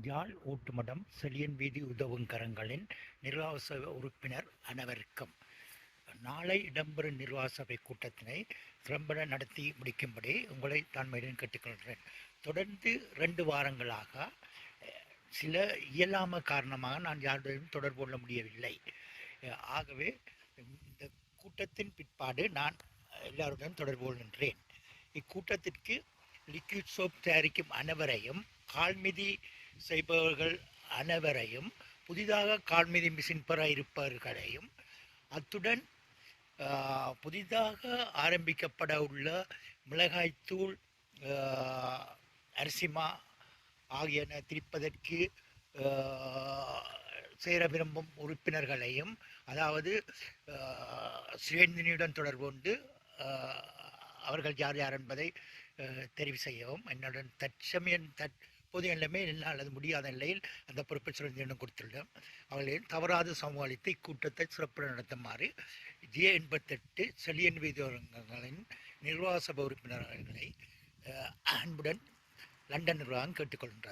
யாழ் ஊட்டுமடம் செழியன் வீதி உதவும் கரங்களின் நிர்வாக உறுப்பினர் அனைவருக்கும். நாளை இடம்பெறும் நிர்வாக சபை கூட்டத்தினை திறம்பட நடத்தி முடிக்கும்படி உங்களை தான்மையுடன் கேட்டுக்கொள்கிறேன். தொடர்ந்து ரெண்டு வாரங்களாக சில இயலாமை காரணமாக நான் யாருடன் தொடர்பு கொள்ள முடியவில்லை. ஆகவே இந்த கூட்டத்தின் பிற்பாடு நான் எல்லாருடன் தொடர்பு கொள்கின்றேன். இக்கூட்டத்திற்கு லிக்விட் சோப் தயாரிக்கும் அனைவரையும் கால்மிதி செய்பவர்கள் அனைவரையும் புதிதாக கால்மிதி மிஷின் பெற இருப்பவர்களையும் அத்துடன் புதிதாக ஆரம்பிக்கப்பட உள்ள மிளகாய்த்தூள் அரிசிமா ஆகியன திரிப்பதற்கு சேர விரும்பும் உறுப்பினர்களையும் அதாவது சுயந்தினியுடன் தொடர்பு கொண்டு அவர்கள் யார் யார் என்பதை தெரிவு செய்யவும் என்னுடன் தற்சமயம் பொது நிலைமை என்னால் அல்லது முடியாத நிலையில் அந்த பொறுப்பை சுரந்தியிடம் கொடுத்துள்ளோம் அவர்களையும் தவறாது சமாளித்து இக்கூட்டத்தை சிறப்புடன் நடத்துமாறு ஜே எண்பத்தெட்டு செலியன் வீதிகளின் நிர்வாக சபை உறுப்பினர்களை அன்புடன் லண்டன் நிர்வாகம் கேட்டுக்கொள்கின்றது.